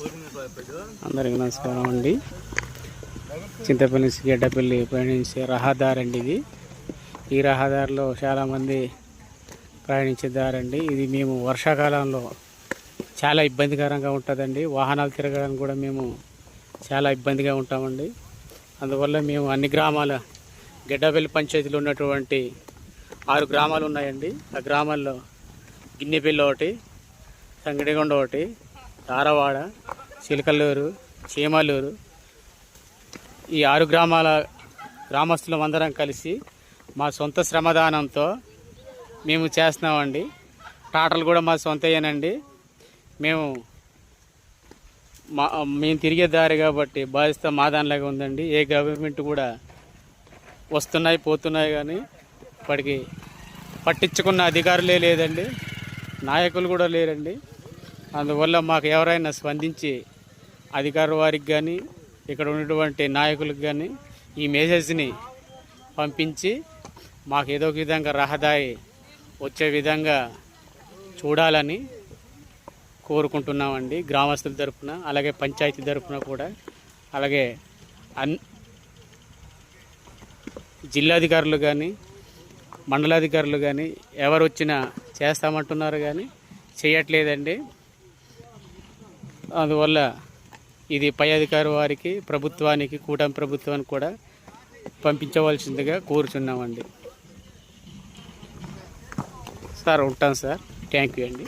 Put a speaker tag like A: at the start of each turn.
A: అందరికీ నమస్కారం అండి. చింతపల్లి నుంచి గడ్డపల్లి ప్రయాణించే రహదారి అండి ఇది. ఈ రహదారిలో చాలామంది ప్రయాణించే దారండి ఇది మేము వర్షాకాలంలో చాలా ఇబ్బందికరంగా ఉంటుందండి. వాహనాలు తిరగడానికి కూడా మేము చాలా ఇబ్బందిగా ఉంటామండి. అందువల్ల మేము అన్ని గ్రామాల గడ్డపల్లి పంచాయతీలో ఉన్నటువంటి ఆరు గ్రామాలు ఉన్నాయండి. ఆ గ్రామాల్లో గిన్నెపల్లి ఒకటి సంగడిగొండ ఒకటి తారవాడ చిలకల్లూరు చీమలూరు ఈ ఆరు గ్రామాల గ్రామస్తులం అందరం కలిసి మా సొంత శ్రమదానంతో మేము చేస్తున్నామండి. టాటలు కూడా మా సొంతయేనండి మేము మా మేము తిరిగే దారి కాబట్టి బాధ్యత మా దానిలాగా ఉందండి. ఏ గవర్నమెంట్ కూడా వస్తున్నాయి పోతున్నాయి కానీ ఇప్పటికి పట్టించుకున్న అధికారులే లేదండి. నాయకులు కూడా లేరండి. అందువల్ల మాకు ఎవరైనా స్పందించి అధికార వారికి కానీ ఇక్కడ ఉన్నటువంటి నాయకులకు కానీ ఈ మెసేజ్ని పంపించి మాకు ఏదో ఒక విధంగా రహదారి వచ్చే విధంగా చూడాలని కోరుకుంటున్నామండి. గ్రామస్తుల తరఫున అలాగే పంచాయతీ తరఫున కూడా అలాగే అన్ జిల్లాధికారులు కానీ మండలాధికారులు కానీ ఎవరు వచ్చినా చేస్తామంటున్నారు కానీ చేయట్లేదండి. అందువల్ల ఇది పై అధికారి వారికి ప్రభుత్వానికి కూటమి ప్రభుత్వానికి కూడా పంపించవలసిందిగా కోరుచున్నామండి. సార్ ఉంటాం సార్. థ్యాంక్ యూ అండి.